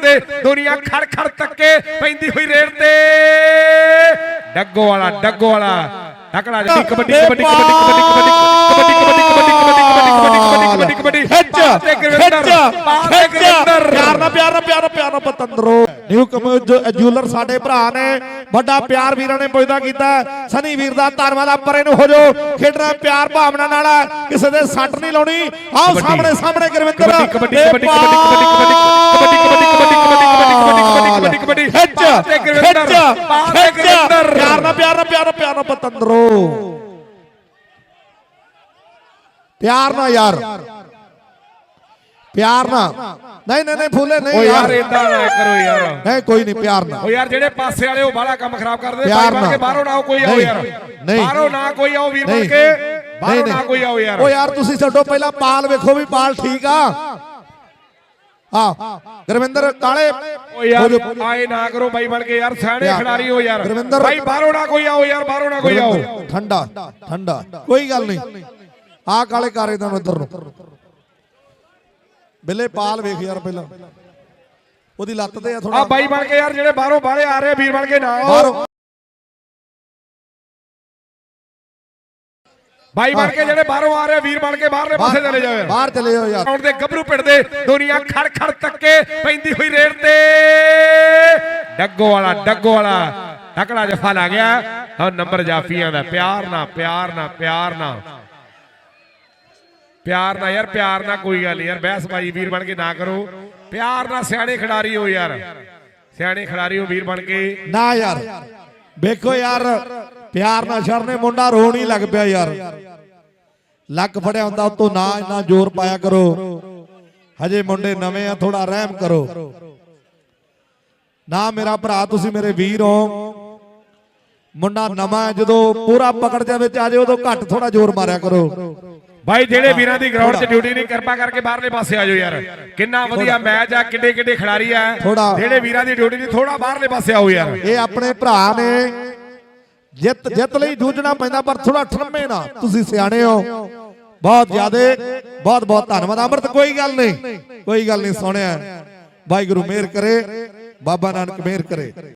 ਤੇ ਦੁਨੀਆ ਖੜ ਖੜ ਤੱਕੇ ਪੈਂਦੀ ਹੋਈ ਰੇਡ ਤੇ ਡੱਗੋ ਵਾਲਾ ਡੱਗੋ ਵਾਲਾ ਟਕੜਾ ਜੀ ਕਬੱਡੀ ਕਬੱਡੀ ਕਬੱਡੀ ਕਬੱਡੀ ਕਬੱਡੀ ਕਬੱਡੀ ਕਬੱਡੀ ਕਬੱਡੀ ਕਬੱਡੀ ਕਬੱਡੀ ਖਿੱਚ ਪਾਤੇ ਖਿੱਚ ਗੁਰਵਿੰਦਰ ਪਿਆਰ ਨਾਲ ਪਿਆਰ ਨਾਲ ਪਿਆਰ ਨਾਲ ਪਿਆਰ ਨਾਲ ਪਤੰਦਰੋ ਨਿਊ ਕਮਿਊਜ ਜੂਲਰ ਸਾਡੇ ਭਰਾ ਨੇ ਵੱਡਾ ਪਿਆਰ ਵੀਰਾਂ ਨੇ ਪੁੱਜਦਾ ਕੀਤਾ ਸਨੀ ਵੀਰ ਦਾ ਧੰਨਵਾਦ ਆ ਪਰੇ ਨੂੰ ਹੋ ਜੋ ਖੇਡਣਾ ਪਿਆਰ ਭਾਵਨਾ ਨਾਲ ਕਿਸੇ ਦੇ ਸੱਟ ਨਹੀਂ ਲਾਉਣੀ ਆਓ ਕਬੱਡੀ। ਸਾਹਮਣੇ ਸਾਹਮਣੇ ਗੁਰਵਿੰਦਰ ਕਬੱਡੀ ਕਬੱਡੀ ਕਬੱਡੀ ਕਬੱਡੀ ਕਬੱਡੀ ਕਬੱਡੀ ਕਬੱਡੀ ਕਬੱਡੀ ਕਬੱਡੀ ਕਬੱਡੀ ਗੁਰਵਿੰਦਰ ਗੁਰਵਿੰਦਰ ਪਿਆਰ ਨਾਲ ਪਿਆਰ ਨਾਲ ਪਿਆਰ ਨਾਲ ਪਿਆਰ ਨਾਲ ਪਤੰਦਰੋ। ਪਿਆਰ ਨਾਲ ਯਾਰ। ਪਿਆਰ ਨਾਲ। ਨਹੀਂ ਨਹੀਂ ਨਹੀਂ ਫੁੱਲੇ ਨਹੀਂ ਯਾਰ ਯਾਰ। ਇਦਾਂ ਨਾ ਕਰੋ ਯਾਰ। ਨਹੀਂ ਕੋਈ ਨਹੀਂ ਪਿਆਰ ਨਾਲ। ਓ ਯਾਰ ਜਿਹੜੇ ਪਾਸੇ ਵਾਲੇ ਉਹ ਬਾਹਲਾ ਕੰਮ ਖਰਾਬ ਕਰਦੇ ਬਾਈ ਬਣ ਕੇ। ਬਾਹਰੋਂ ਨਾ ਕੋਈ ਆਓ ਯਾਰ। ਨਹੀਂ। ਬਾਹਰੋਂ ਨਾ ਕੋਈ ਆਓ ਵੀਰ ਬਣ ਕੇ। ਬਾਹਰੋਂ ਨਾ ਕੋਈ ਆਓ ਯਾਰ। ਓ ਯਾਰ ਤੁਸੀਂ ਛੱਡੋ ਪਹਿਲਾਂ ਪਾਲ ਵੇਖੋ ਵੀ ਪਾਲ ਠੀਕ ਆ। ਆ ਗੁਰਵਿੰਦਰ ਕਾਲੇ। ਓ ਯਾਰ ਆਏ ਨਾ ਕਰੋ ਬਾਈ ਬਣ ਕੇ ਯਾਰ ਸਿਆਣੇ। ਖਿਡਾਰੀ ਹੋ ਯਾਰ। ਬਾਈ ਬਾਹਰੋਂ ਨਾ ਕੋਈ ਆਓ ਯਾਰ ਬਾਹਰੋਂ ਨਾ ਕੋਈ ਆਓ। ਠੰਡਾ ਠੰਡਾ। ਕੋਈ ਗੱਲ ਨਹੀਂ। ਆ ਕਾਲੇ ਕਾਰੇ ਦਾ ਇੱਧਰ ਨੂੰ। ਬਿੱਲੇ ਪਾਲ ਵੇਖ ਯਾਰ ਪਹਿਲਾਂ। ਉਹਦੀ ਲੱਤ ਤੇ ਆ ਆ ਥੋੜਾ ਬਾਈ ਬਣ ਕੇ ਯਾਰ ਜਿਹੜੇ ਬਾਹਰੋਂ ਬਾਹਲੇ ਆ ਰਹੇ ਵੀਰ ਬਣ ਕੇ ਨਾ ਆਓ। ਬਾਈ ਬਣ ਕੇ ਜਿਹੜੇ ਬਾਹਰੋਂ ਆ ਰਹੇ ਵੀਰ ਬਣ ਕੇ ਬਾਹਰਲੇ ਪਾਸੇ ਚਲੇ ਜਾਓ ਬਾਹਰ ਚਲੇ ਜਾਓ ਯਾਰ। ਦੇ ਗੱਭਰੂ ਪਿੰਡਦੇ ਦੁਨੀਆ ਖੜ ਖੜ ਤੱਕੇ ਪੈਂਦੀ ਹੋਈ ਰੇਡ ਤੇ। ਡੱਗੋ ਵਾਲਾ ਡੱਗੋ ਵਾਲਾ। ਟਕੜਾ ਜਫਾ ਲਾ ਗਿਆ। ਹੁਣ ਨੰਬਰ ਜਾਫੀਆਂ ਦਾ। ਪਿਆਰ ਨਾ ਪਿਆਰ ਨਾ ਪਿਆਰ ਨਾ ਪਿਆਰ ਨਾ ਯਾਰ ਪਿਆਰ ਨਾ ਕੋਈ ਗੱਲ ਨੀ ਯਾਰ। ਬਹਿਸ ਬਾਜੀ ਵੀਰ ਬਣ ਕੇ ਨਾ ਕਰੋ। ਪਿਆਰ ਨਾਲ ਸਿਆਣੇ ਖਿਡਾਰੀ ਹੋ ਯਾਰ। ਸਿਆਣੇ ਖਿਡਾਰੀ ਹੋ ਵੀਰ ਬਣ ਕੇ। ਨਾ ਯਾਰ। ਵੇਖੋ ਯਾਰ ਪਿਆਰ ਨਾਲ ਛੜਨੇ ਮੁੰਡਾ ਰੋਣ ਹੀ ਲੱਗ ਪਿਆ ਯਾਰ। ਲੱਕ ਫੜਿਆ ਹੁੰਦਾ ਉਤੋਂ ਨਾ ਇੰਨਾ ਜ਼ੋਰ ਪਾਇਆ ਕਰੋ। ਹਜੇ ਮੁੰਡੇ ਨਵੇਂ ਆ ਥੋੜਾ ਰਹਿਮ ਕਰੋ। ਨਾ ਮੇਰਾ ਭਰਾ ਤੁਸੀਂ ਮੇਰੇ ਵੀਰ ਹੋ। ਮੁੰਡਾ ਨਵਾਂ ਹੈ, ਜਦੋਂ ਪੂਰਾ ਪਕੜ ਜਾਵੇ ਚ ਆ ਜਾਏ ਉਦੋਂ ਘੱਟ ਥੋੜਾ ਜ਼ੋਰ ਮਾਰਿਆ ਕਰੋ। ਭਾਈ ਜਿਹੜੇ ਵੀਰਾਂ ਦੀ ਗਰਾਊਂਡ 'ਚ ਡਿਊਟੀ ਨਹੀਂ ਕਿਰਪਾ ਕਰਕੇ ਬਾਹਰਲੇ ਪਾਸੇ ਆ ਜਾਓ ਯਾਰ। ਕਿੰਨਾ ਵਧੀਆ ਮੈਚ ਆ ਕਿੱਡੇ ਕਿੱਡੇ ਖਿਡਾਰੀ ਆ। ਜਿਹੜੇ ਵੀਰਾਂ ਦੀ ਡਿਊਟੀ ਨਹੀਂ ਥੋੜਾ ਬਾਹਰਲੇ ਪਾਸੇ ਆਓ ਯਾਰ। ਇਹ ਆਪਣੇ ਭਰਾ ਨੇ। ਜਿੱਤ ਜਿੱਤ ਲਈ ਜੂਝਣਾ ਪੈਂਦਾ, ਪਰ ਥੋੜਾ ਠਰਮੇ ਨਾ ਤੁਸੀਂ ਸਿਆਣੇ ਹੋ। ਬਹੁਤ ਜ਼ਿਆਦੇ, ਬਹੁਤ ਬਹੁਤ ਧੰਨਵਾਦ। ਅਮਰਤ, ਕੋਈ ਗੱਲ ਨਹੀਂ। ਕੋਈ ਗੱਲ ਨਹੀਂ ਸੋਹਣਿਆ ਵਾਹਿਗੁਰੂ ਮਿਹਰ ਕਰੇ। ਬਾਬਾ ਨਾਨਕ ਮਿਹਰ ਕਰੇ।